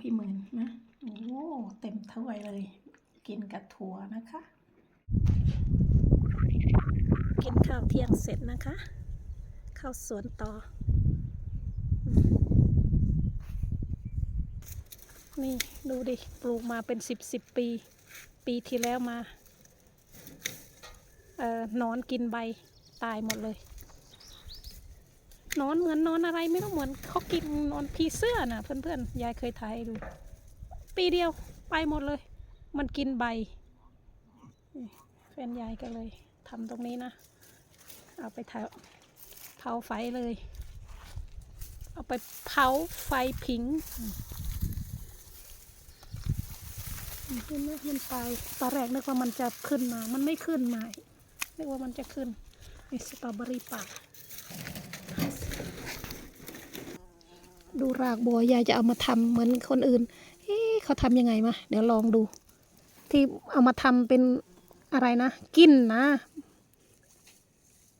พี่หมื่นนะ โอ้เต็มถ้วยเลย กินกับถั่วนะคะ กินข้าวเที่ยงเสร็จนะคะ เข้าสวนต่อ นี่ดูดิ ปลูกมาเป็นสิบสิบปี ปีที่แล้วมา เอ่อนอนกินใบตายหมดเลย นอนเหมือนนอนอะไรไม่รู้เหมือนเขากินนอนผีเสื้อน่ะเพื่อนๆยายเคยถ่ายให้ดู ปีเดียวไปหมดเลย มันกินใบแฟนยายก็เลยทำตรงนี้นะ เอาไปเผาเผาไฟเลย เอาไปเผาไฟผิงเห็นไหมมันไปตอนแรกนึกว่ามันจะขึ้นมา มันไม่ขึ้นมานึกว่ามันจะขึ้นนี่สตรอเบอรี่ป่า ดูรากบัวยายจะเอามาทำเหมือนคนอื่น เอ๊ะเขาทำยังไงมาเดี๋ยวลองดู ที่เอามาทำเป็นอะไรนะ กินนะ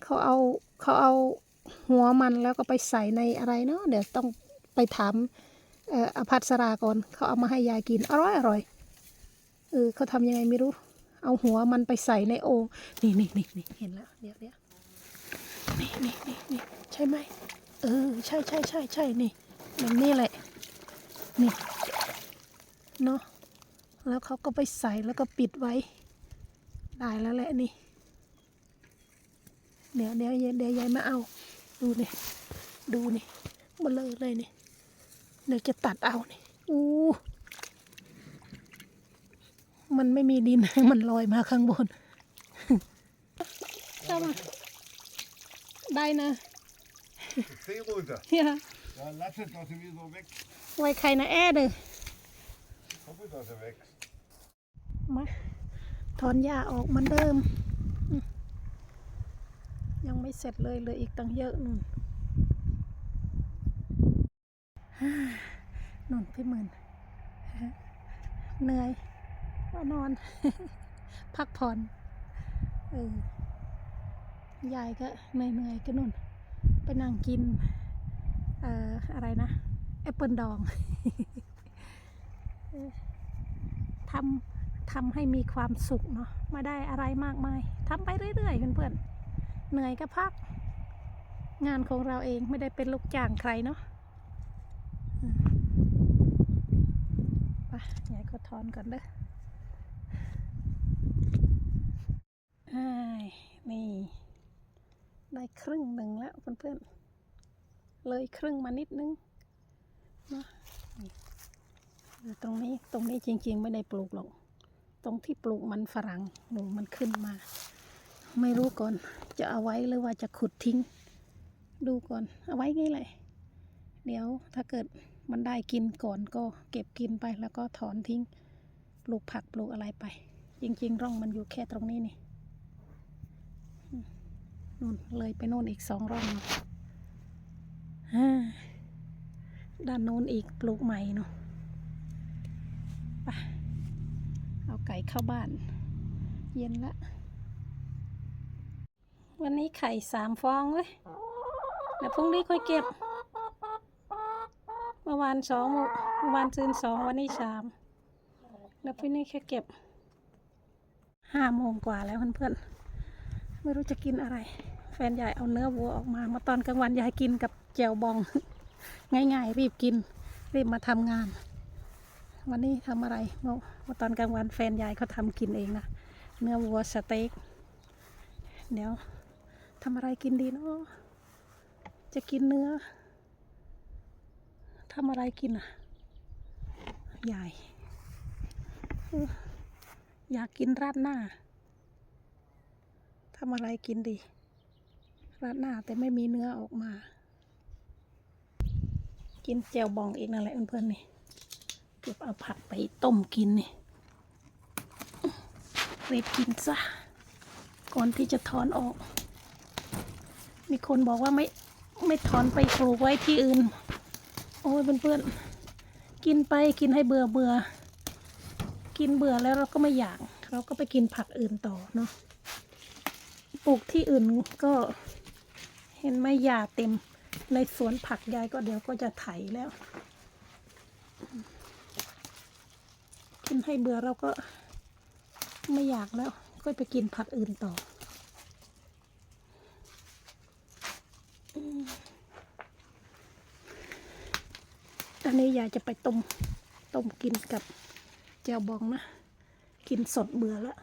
เขาเอาเขาเอาหัวมันแล้วก็ไปใส่ในอะไรเนาะเดี๋ยวต้องไปถามเอ่ออภัสราก่อนเขาเอามาให้ยายกินอร่อยอร่อยเออเขาทำยังไงไม่รู้ เอาหัวมันไปใส่ในโอ่งนี่นี่นี่นี่เห็นแล้วเดี๋ยวเดี๋ยวนี่นี่นี่นี่ใช่ไหมเออใช่ใช่ใช่ใช่นี่ แบบนี้แหละ นี่ เนาะ แล้วเขาก็ไปใส่แล้วก็ปิดไว้ ได้แล้วแหละนี่ เดี๋ยวเดี๋ยวเดี๋ยวยายมาเอา ดูนี่ ดูนี่มาเลยเลยนี่ เดี๋ยวจะตัดเอานี่ อู้ มันไม่มีดิน มันลอยมาข้างบนเข้ามาได้นะ Zeh runter. เฮีย Ja, lass es, dass er wieder wächst. ไว้ใครนะแอ้เด้อ Hoffe, dass er wächst. มาถอนหญ้าออกเหมือนเดิมอืมยังไม่เสร็จเลยเหลยอีกตั้งเยอะนุ่นฮ่านุ่นพี่หมื่นฮะเหนื่อยก็นอน พักผ่อนเออยายก็เหนื่อยเหนื่อยๆก็นุ่น ไปนั่งกิน เอ่ออะไรนะแอปเปิลดองทำทำให้มีความสุขเนาะม่ได้อะไรมากมายทำไปเรื่อยๆเพื่อนๆเหนื่อยก็พัก งานของเราเองไม่ได้เป็นลูกจ้างใครเนาะอืมไปยายก็ถอนก่อนเด้อนี่ ได้ครึ่งหนึ่งแล้วเพื่อนๆ เลยครึ่งมานิดนึงนะตรงนี้ตรงนี้จริง ๆ ไม่ได้ปลูกหรอก ตรงที่ปลูกมันฝรั่งหนูมันขึ้นมา ไม่รู้ก่อนจะเอาไว้หรือว่าจะขุดทิ้ง ดูก่อนเอาไว้งี้เลยเดี๋ยวถ้าเกิดมันได้กินก่อนก็เก็บกินไปแล้วก็ถอนทิ้ง ปลูกผักปลูกอะไรไป จริง ๆ ร่องมันอยู่แค่ตรงนี้นี่นู่นเลยไปโน่นอีกสองร่องนะ ด้านโน้นอีกปลูกใหม่เนาะไปเอาไก่เข้าบ้าน เย็นละ วันนี้ไข่สามฟองเลยเดี๋ยวพรุ่งนี้ค่อยเก็บ เมื่อวานสองเมื่อวานซื้อสองวันนี้สามแล้วพรุ่งนี้แค่เก็บห้าโมงกว่าแล้วเพื่อนๆไม่รู้จะกินอะไร แฟนยายเอาเนื้อวัวออกมาเมาตอนกลางวันยายกินกับ แจวบอง ง่ายๆ รีบกิน รีบมาทำงาน วันนี้ทำอะไรเมื่อตอนกลางวันแฟนยายเขาทำกินเองนะเนื้อวัวสเต็กเดี๋ยวทำอะไรกินดีเนาะจะกินเนื้อทำอะไรกินอะยายอออยากกินราดหน้าทำอะไรกินดี ราดหน้าแต่ไม่มีเนื้อออกมา กินแจวบองอีกนั่นแหละเพื่อนๆนี่เก็บเอาผักไปต้มกินนี่รีบกินซะก่อนที่จะถอนออก มีคนบอกว่าไม่ไม่ถอนไปปลูกไว้ที่อื่น โอ้ยเพื่อนๆกินไปกินให้เบื่อเบื่อกินเบื่อแล้วเราก็ไม่อยาก เราก็ไปกินผักอื่นต่อเนาะปลูกที่อื่นก็เห็นไหมหญ้าเต็ม ในสวนผักยายก็เดี๋ยวก็จะไถแล้ว กินให้เบื่อเราก็ไม่อยากแล้ว ก็ไปกินผัดอื่นต่ออันนี้ยากจะไปต้มต้มกินกับแจวบองนะ กินสดเบื่อแล้ว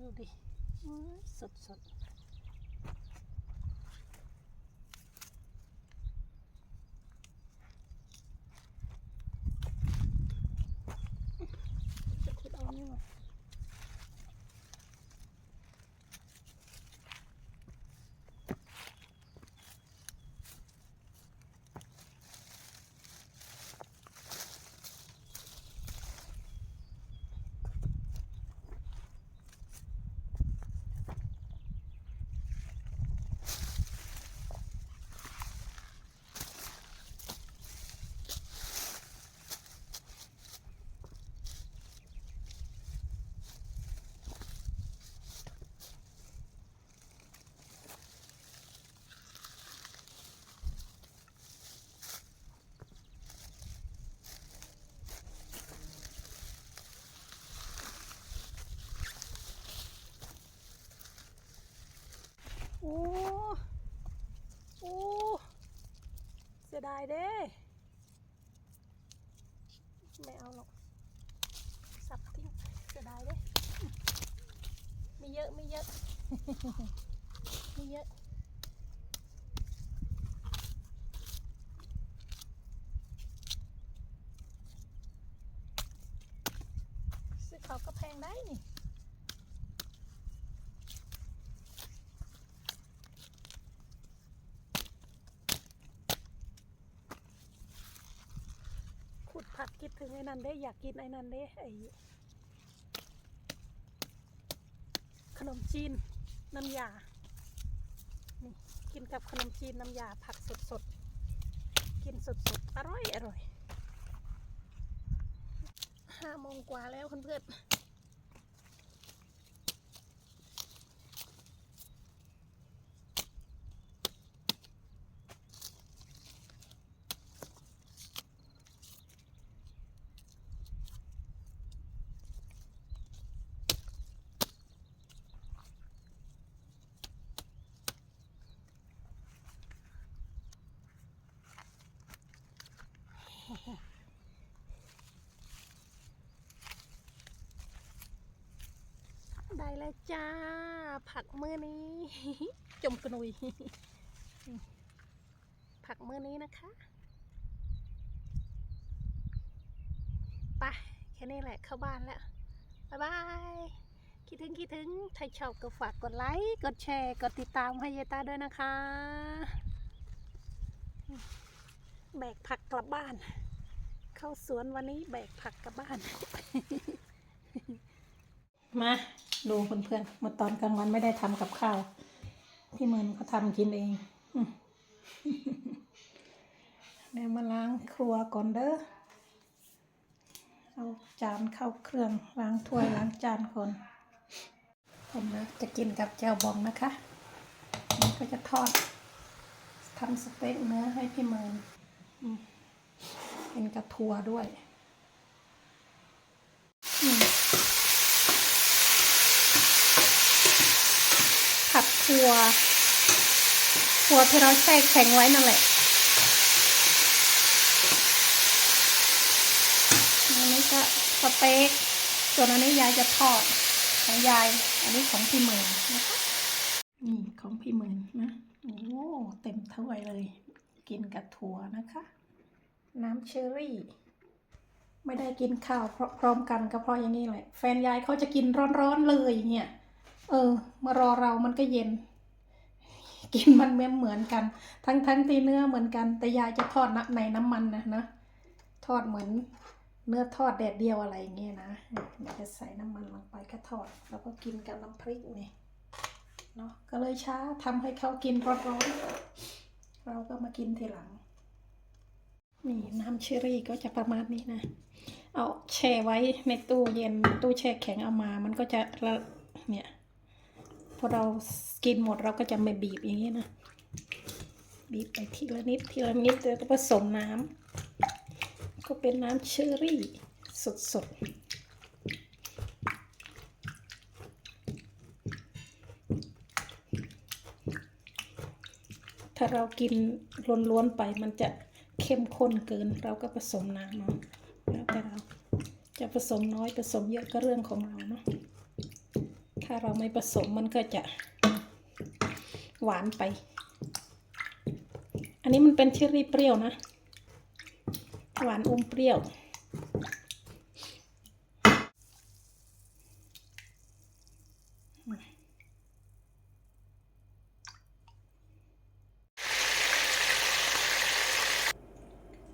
ดูดิโอ้ยสดสด เสียดายเด้ไม่เอาหรอก สับทิ้งเสียดายเด้ไม่เยอะไม่เยอะไม่เยอะซื้อเขาก็แพงได้นี่ ขุดผัก คิดถึงไอ้นันได้อยากกินไอ้นันได้ไอ้ขนมจีนน้ำยา นี่กินกับขนมจีนน้ำยาผักสดสดๆกินสดสดๆอร่อยอร่อยห้าโมงกว่าแล้วเพื่อนๆ ได้แล้วจ้า ผักมื้อนี้จมกนุย ผักมื้อนี้นะคะไปแค่นี้แหละเข้าบ้านแล้ว บ๊ายบาย คิดถึงคิดถึง ถ้าชอบก็ฝากกดไลค์ กดแชร์ กดติดตามให้ยายตาด้วยนะคะ แบกผักกลับบ้าน เข้าสวนวันนี้แบกผักกลับบ้าน มาดูเพื่อนๆมื่อตอนกลางวันไม่ได้ทำกับข้าว พี่เมินเขาทำกินเองเดี๋ยวมาล้างครัวก่อนเด้อเอาจานเข้าเครื่องล้างถ้วยล้างจานก่อนผมนะจะกินกับแจ่วบองนะคะนี่ก็จะทอดทำสเต็กเนื้อให้พี่เมินเป็นกระทัวด้วย อืมผัดถั่วถั่วที่เราแช่แข็งไว้นั่นแหละอันนี้ก็สเต็กส่วนอันนี้ยายจะทอดของยาย อันนี้ของพี่หมื่นนะคะนี่ของพี่หมื่นนะโอ้เต็มถ้วยเลย กินกับถั่วนะคะ น้ำเชอรี่ไม่ได้กินข้าวพร้อมกันก็เพราะอย่างนี้แหละ แฟนยายเขาจะกินร้อนๆเลยเนี่ย เออ มารอเรามันก็เย็น กินมันเหมือนเหมือนกัน ทั้งทั้งที่เนื้อเหมือนกัน แต่ยายจะทอดนะในน้ำมันนะนะทอดเหมือนเนื้อทอดแดดเดียวอะไรอย่างเงี้ยนะเดี๋ยวจะใส่น้ำมันลงไปก็ทอด แล้วก็กินกับน้ำพริกนี่เนาะก็เลยช้าทำให้เขากินร้อนๆเราก็มากินทีหลังนี่น้ำเชอรี่ก็จะประมาณนี้นะ เอาแช่ไว้ในตู้เย็นตู้แช่แข็งเอามา มันก็จะละเนี่ย พอเรากินหมดเราก็จะไม่บีบอย่างนี้นะ บีบไปทีละนิดทีละนิดแล้วก็ผสมน้ำก็เป็นน้ำเชอรี่สดๆถ้าเรากินล้วนๆไปมันจะเข้มข้นเกิน เราก็ผสมน้ำเอาะแล้วแต่เราจะผสมน้อยผสมเยอะก็เรื่องของเราเนาะ ถ้าเราไม่ผสมมันก็จะหวานไป อันนี้มันเป็นเชอรี่เปรี้ยวนะ หวานอมเปรี้ยว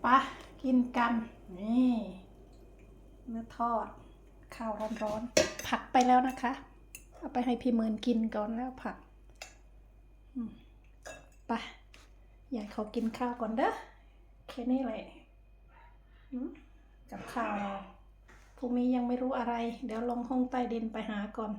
ปะกินกัน นี่เนื้อทอดข้าวร้อนๆ ผักไปแล้วนะคะ เอาไปให้พี่เมินกินก่อนแล้วผักไปยากเขากินข้าวก่อนเด้อแค่นี้แหละกับข้าวพรุ่งนี้ยังไม่รู้อะไร เดี๋ยวลงห้องใต้ดินไปหาก่อน